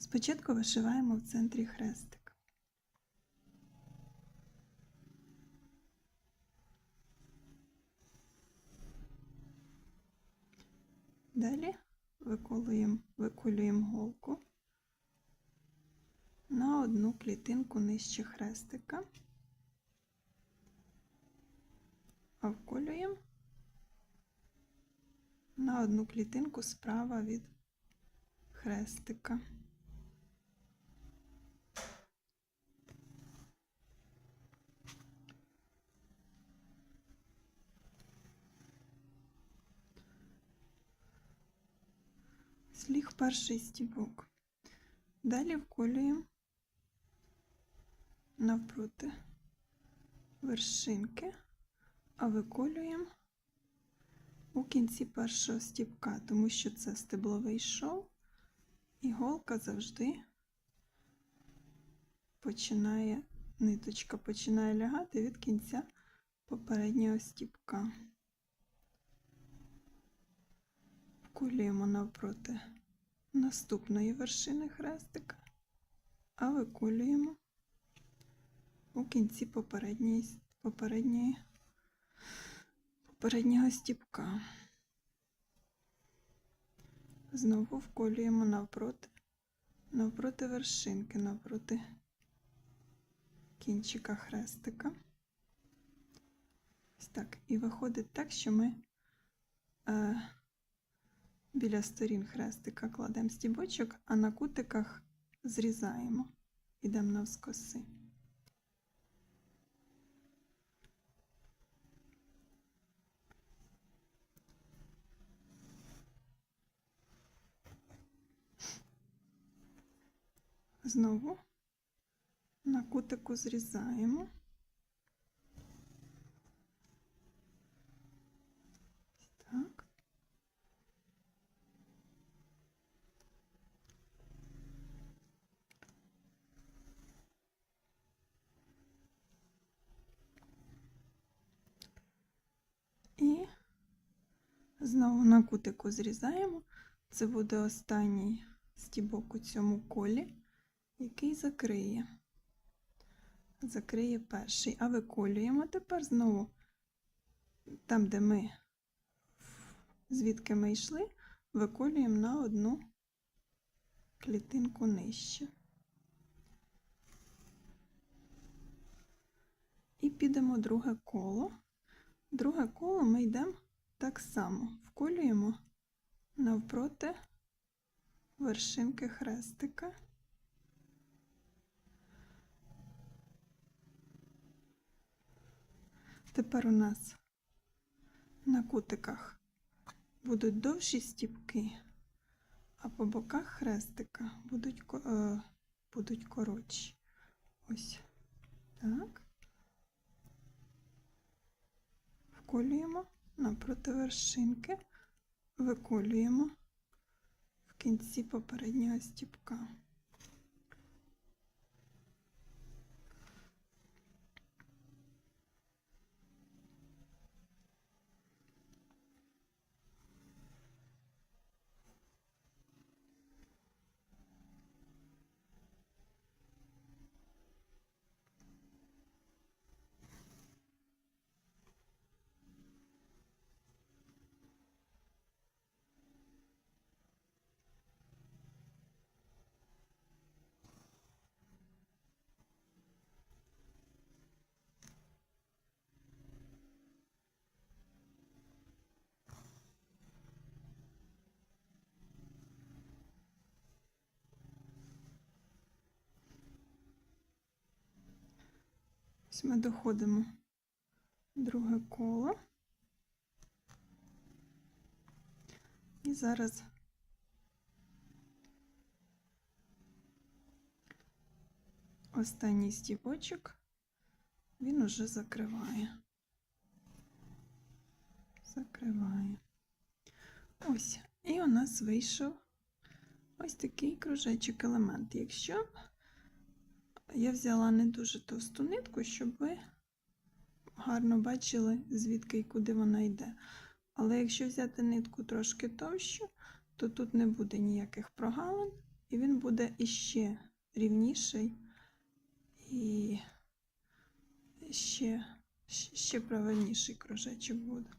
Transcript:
Спочатку вишиваємо в центрі хрестик. Далі виколуємо, виколюємо голку на одну клітинку нижче хрестика, а вколюємо на одну клітинку справа від хрестика. Сліг перший стібок. Далі вколюємо навпроти вершинки, а виколюємо у кінці першого стібка, тому що це стебловий шов, і голка завжди починає, ниточка починає лягати від кінця попереднього стібка. Вколюємо навпроти наступної вершини хрестика, а виколюємо у кінці попередньої, попередньої, попереднього стібка. Знову вколюємо навпроти, навпроти вершинки, навпроти кінчика хрестика. Ось так. І виходить так, що ми е, біля сторін хрестика кладемо стібочок, а на кутиках зрізаємо. Ідемо навскоси. Знову на кутику зрізаємо. Ось Так. І знову на кутику зрізаємо. Це буде останній стібок у цьому колі, який закриє. Закриє перший. А виколюємо тепер знову там, де ми, звідки ми йшли, виколюємо на одну клітинку нижче. І підемо друге коло. Друге коло ми йдемо так само, вколюємо навпроти вершинки хрестика. Тепер у нас на кутиках будуть довші стіпки, а по боках хрестика будуть, е, будуть коротші. Ось так. Вколюємо напроти вершинки, виколюємо в кінці попереднього стіпка. Ось ми доходимо друге коло. І зараз останній стіпочок він уже закриває. Закриває. Ось. І у нас вийшов ось такий кружечок елемент. Якщо я взяла не дуже товсту нитку, щоб ви гарно бачили, звідки і куди вона йде. Але якщо взяти нитку трошки товщу, то тут не буде ніяких прогалин, і він буде іще рівніший і ще, ще правильніший кружечок буде.